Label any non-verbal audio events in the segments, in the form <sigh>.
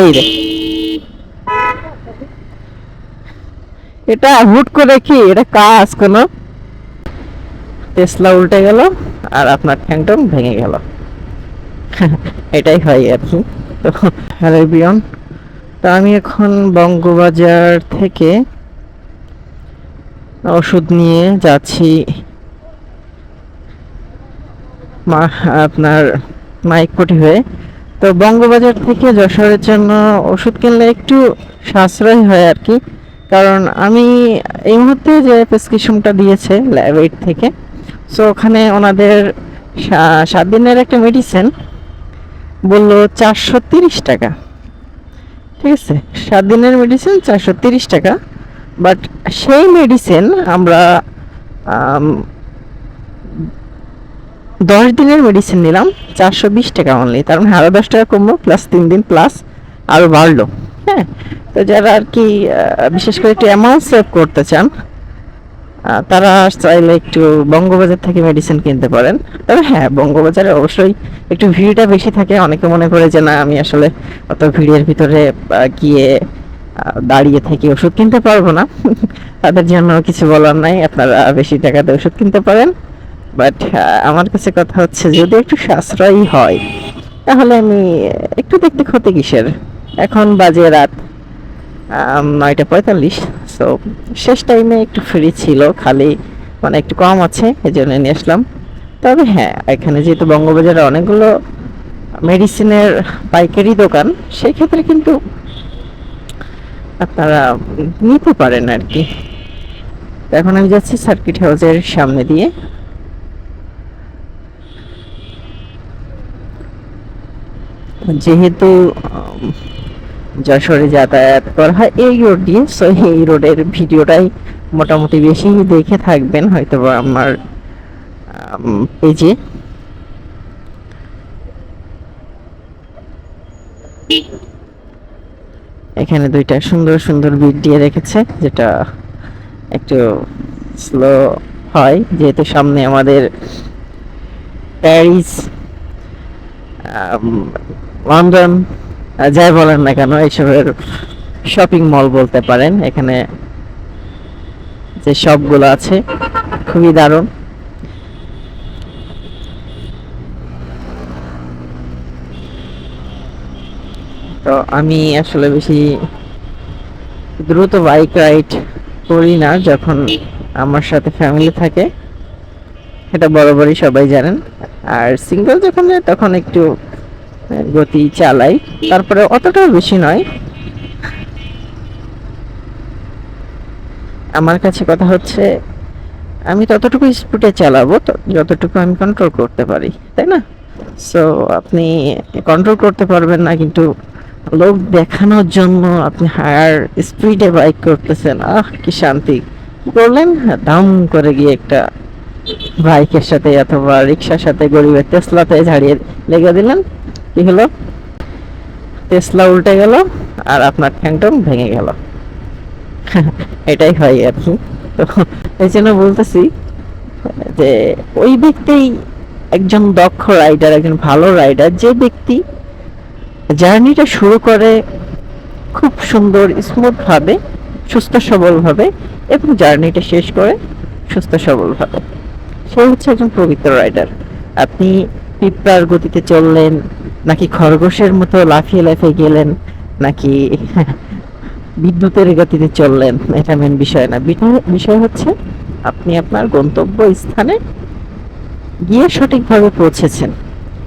এই এটা হুট করে কি? এটা কাজ কোনো? টেসলা উল্টে গেল আর আপনার ঠ্যাংটং ভেঙে গেল। এটাই হয় আর কি। তো, হ্যালো বিয়ন তো আমি এখন বঙ্গবাজার থেকে ওষুধ নিয়ে যাচ্ছি। মা, আপনার মাইক মাইকপটি হয়ে। তো বঙ্গবাজার থেকে যশোরের জন্য ওষুধ কিনলে একটু সাশ্রয় হয় আর কি। কারণ আমি এই মুহূর্তে যে প্রেসক্রিপশনটা দিয়েছে ল্যাবেট থেকে সো ওখানে ওনাদের সাত দিনের একটা মেডিসিন বলল চারশো তিরিশ টাকা। ঠিক আছে? সাত দিনের মেডিসিন চারশো তিরিশ টাকা বাট সেই মেডিসিন আমরা আম, দশ দিনের মেডিসিন নিলাম, চারশো বিশ টাকা অনলি তার মানে আরও দশ টাকা কমলো প্লাস তিন দিন প্লাস আরও বাড়লো। হ্যাঁ তো যারা আর কি বিশেষ করে একটু অ্যামাউন্ট সেভ করতে চান তারা চাইলে একটু বঙ্গবাজার থেকে মেডিসিন কিনতে পারেন। তবে হ্যাঁ বঙ্গবাজারে অবশ্যই একটু ভিড়টা বেশি থাকে। অনেকে মনে করে যে, না, আমি আসলে অত ভিড়ের ভিতরে গিয়ে দাঁড়িয়ে থেকে ওষুধ কিনতে পারব না। <laughs> তাদের জন্য কিছু বলার নাই। আপনারা বেশি টাকাতে ওষুধ কিনতে পারেন। বাট আমার কাছে কথা হচ্ছে, যদি একটু সাশ্রয়ী হয়, তাহলে আমি একটু দেখতে ক্ষতি কিসের? এখন বাজে রাত নয়টা পঁয়তাল্লিশ সো শেষ টাইমে একটু ফ্রি ছিল, খালি মানে একটু কম আছে এই জন্য নিয়ে আসলাম। তবে হ্যাঁ এখানে যেহেতু বঙ্গবাজারে অনেকগুলো মেডিসিনের পাইকারি দোকান সেই ক্ষেত্রে কিন্তু আপনারা নিতে পারেন আর কি। এখন আমি যাচ্ছি সার্কিট হাউসের সামনে দিয়ে। যেহেতু যশোরে যাতায়াত করা হয়, এই রোড দিয়ে সো এই রোডের ভিডিওটাই মোটামুটি বেশি দেখে থাকবেন হয়তো আমার পেজে। এখানে দুইটা সুন্দর সুন্দর বিট দিয়ে রেখেছে, যেটা একটু স্লো হয়, যেহেতু সামনে আমাদের প্যারিস লন্ডন যাই বলেন না কেন, এইসবের শপিং মল বলতে পারেন, এখানে যে শপগুলো আছে, খুবই দারুণ। তো আমি আসলে বেশি দ্রুত বাইক রাইড করি না, যখন আমার সাথে ফ্যামিলি থাকে। এটা বরাবরই সবাই জানেন। আর সিঙ্গেল যখন যায় তখন একটু গতি চালাই। তারপরে অতটাও বেশি নয়। আমার কাছে কথা হচ্ছে, আমি ততটুকু স্পিডে চালাবো যতটুকু আমি কন্ট্রোল করতে পারি, তাই না? সো আপনি কন্ট্রোল করতে পারবেন না, কিন্তু লোক দেখানোর জন্য আপনি হায়ার স্পিডে বাইক করতেছেন, আহ, কি শান্তি। করলেন? দাম করে গিয়ে একটা বাইকের সাথে অথবা রিক্সার সাথে গরিবের তেসলাতে ঝাড়িয়ে লেগে দিলেন। কি হলো? তেসলা উল্টে গেল আর আপনার ঠ্যাংটং ভেঙে গেল। <laughs> এটাই হয় আর কি। তো এই জন্য বলতেছি যে ওই ব্যক্তি একজন দক্ষ রাইডার একজন ভালো রাইডার যে ব্যক্তি জার্নিটা শুরু করে খুব সুন্দর স্মুথ ভাবে, সুস্থ সবল ভাবে এবং জার্নিটা শেষ করে সুস্থ সবল ভাবে। সে হচ্ছে একজন পবিত্র রাইডার আপনি পিঁপড়ার গতিতে চললেন নাকি খরগোশের মতো লাফিয়ে লাফিয়ে গেলেন, নাকি বিদ্যুতের গতিতে চললেন? এটা মেন বিষয় না। বিষয় হচ্ছে, আপনি আপনার গন্তব্য স্থানে গিয়ে সঠিকভাবে পৌঁছেছেন।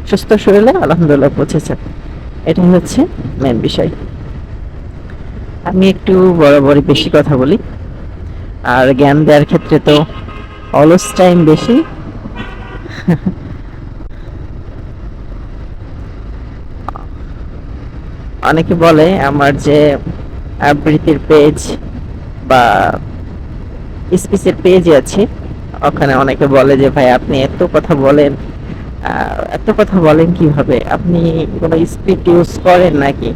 সুস্থ শরীরে আলহামদুলিল্লাহ পৌঁছেছেন। এটাই হচ্ছে মেন বিষয়। আমি একটু বরাবরই বেশি কথা বলি। আর জ্ঞান দেওয়ার ক্ষেত্রে তো অলস টাইম বেশি। অনেকে বলে আমার যে আবৃত্তির পেজ বা স্পিচের পেজ আছে। ওখানে অনেকে বলে যে, ভাই, আপনি এত কথা বলেন এত কথা বলেন কীভাবে? আপনি কোনো স্ক্রিপ্ট ইউজ করেন নাকি?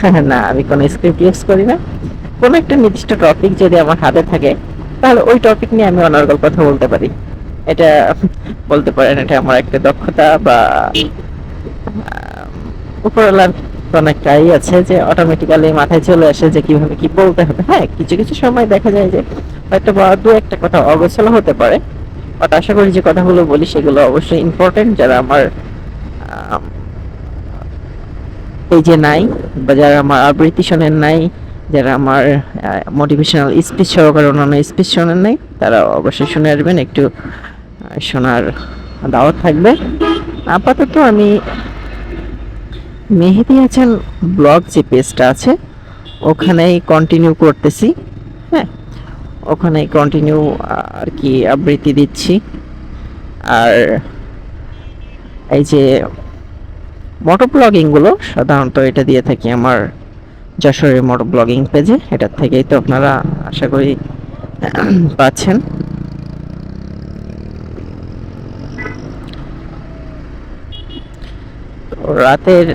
হ্যাঁ <laughs> না, আমি কোনো স্ক্রিপ্ট ইউজ করি না। কোনো একটা নির্দিষ্ট টপিক যদি আমার হাতে থাকে, তাহলে ওই টপিক নিয়ে আমি অনর্গল কথা বলতে পারি। এটা বলতে পারেন, এটা আমার একটা দক্ষতা বা উপরওয়ালার অনেকটাই আছে যে অটোমেটিক্যালি মাথায় চলে আসে যে কীভাবে কি বলতে হবে। হ্যাঁ কিছু কিছু সময় দেখা যায় যে হয়তো বা দু একটা কথা অগোছালো হতে পারে। বাট আশা করি যে কথাগুলো বলি সেগুলো অবশ্যই ইম্পর্টেন্ট যারা আমার আম, এই যে নাই বা যারা আমার আবৃত্তি শোনেন নাই যারা আমার মোটিভেশনাল স্পিচ সহকারে অন্যান্য স্পিচ শোনেন নাই তারা অবশ্যই শুনে আসবেন। একটু শোনার দাওয়াত থাকবে। আপাতত আমি মেহেদি হাসান ব্লগ যে পেজটা আছে, ওখানেই কন্টিনিউ করতেছি। হ্যাঁ ওখানেই কন্টিনিউ আর কি আবৃত্তি দিচ্ছি। আর এই যে মোটর ব্লগিংগুলো সাধারণত এটা দিয়ে থাকি আমার যশোরের মোটর ব্লগিং পেজে এটার থেকেই তো আপনারা আশা করি পাচ্ছেন। রাতের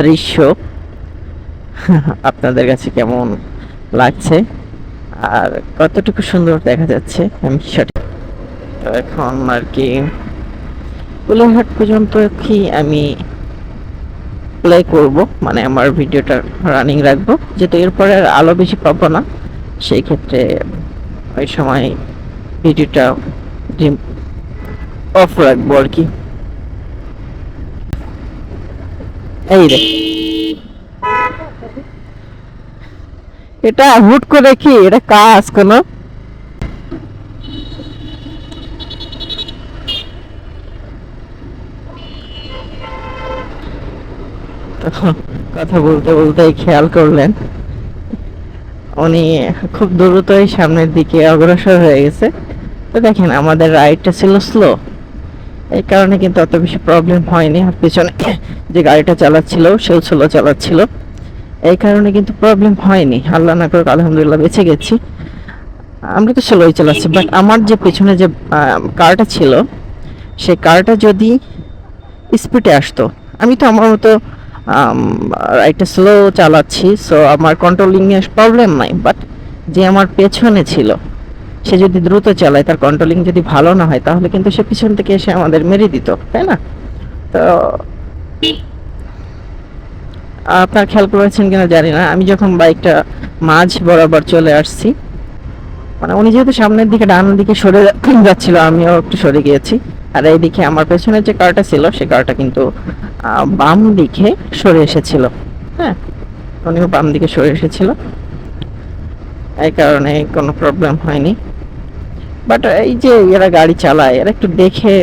দৃশ্য। আপনাদের কাছে কেমন লাগছে? আর কতটুকু সুন্দর দেখা যাচ্ছে, আমি সেটা তো এখন আর কি। কোলাঘাট পর্যন্ত কি আমি প্লে করব মানে আমার ভিডিওটা রানিং রাখব। যেহেতু এরপরে আর আলো বেশি পাবো না, সেই ক্ষেত্রে ওই সময় ভিডিওটা অফ রাখব আর কি। এটা হুট করে কি? এটা কাজ কোনো? কথা বলতে বলতে খেয়াল করলেন। উনি খুব দ্রুতই সামনের দিকে অগ্রসর হয়ে গেছে। তো দেখেন, আমাদের রাইডটা ছিল স্লো এই কারণে কিন্তু অত বেশি প্রবলেম হয়নি। আর পেছনে যে গাড়িটা চালাচ্ছিল সেও স্লো চালাচ্ছিল, এই কারণে কিন্তু প্রবলেম হয়নি। আল্লাহ না করে আলহামদুলিল্লাহ বেঁচে গেছি। আমরা তো স্লোই চালাচ্ছি বাট আমার যে পেছনে যে কারটা ছিল, সেই কারটা যদি স্পিডে আসতো, আমি তো আমার মতো একটা স্লো চালাচ্ছি সো আমার কন্ট্রোলিং এর প্রবলেম নাই বাট যে আমার পেছনে ছিল সে যদি দ্রুত চালায়, তার কন্ট্রোলিং যদি ভালো না হয়, তাহলে কিন্তু সে পিছন থেকে এসে আমাদের মেরে দিত, তাই না? তো, আপনার খেয়াল করেছেন কিনা জানি না। আমি যখন বাইকটা মাঝ বরাবর চলে আসছি মানে উনি যেহেতু সামনের দিকে, ডান দিকে সরে যাচ্ছিল, আমিও একটু সরে গিয়েছি। আর এইদিকে আমার পেছনে যে কারটা ছিল, সে কারটা কিন্তু বাম দিকে সরে এসেছিল। হ্যাঁ উনিও বাম দিকে সরে এসেছিল। এই কারণে কোনো প্রবলেম হয়নি। বাট এই যে এরা গাড়ি চালায়, এরা একটু দেখে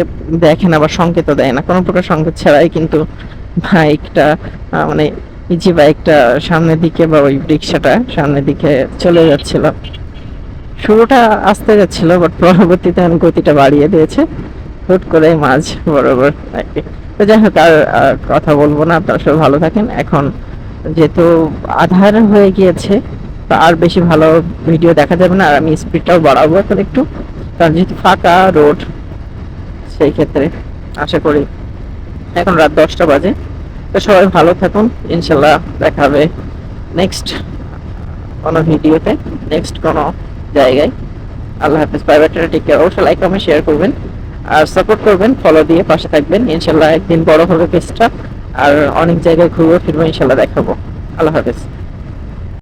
দেখে না বা সংকেত দেয় না। কোনো প্রকার সংকেত ছাড়াই কিন্তু বাইকটা মানে ইজি বাইকটা সামনের দিকে বা ওই রিক্সাটা সামনের দিকে চলে যাচ্ছিল। শুরুটা আসতে যাচ্ছিল বাট পরবর্তীতে আমি গতিটা বাড়িয়ে দিয়েছে। হুট করে মাঝ বরাবর তো যাই হোক আর কথা বলব না, আপনারা সবাই ভালো থাকেন। এখন যেহেতু আধার হয়ে গিয়েছে আর বেশি ভালো ভিডিও দেখা যাবে না, আর আমি স্পিডটাও বাড়াবো এখন একটু। কারণ যেহেতু ফাঁকা রোড সেই ক্ষেত্রে আশা করি এখন রাত দশটা বাজে। তো সবাই ভালো থাকুন, ইনশাল্লাহ দেখা হবে নেক্সট কোনো ভিডিওতে নেক্সট কোনো জায়গায়। আল্লাহ হাফিজ বাই বাই টেক কেয়ার অবশ্যই লাইক কমেন্ট শেয়ার করবেন। আর সাপোর্ট করবেন ফলো দিয়ে পাশে থাকবেন। ইনশাল্লাহ একদিন বড় হবে পেজটা আর অনেক জায়গায় ঘুরবো ফিরবো, ইনশাল্লাহ দেখাবো। আল্লাহ হাফিজ।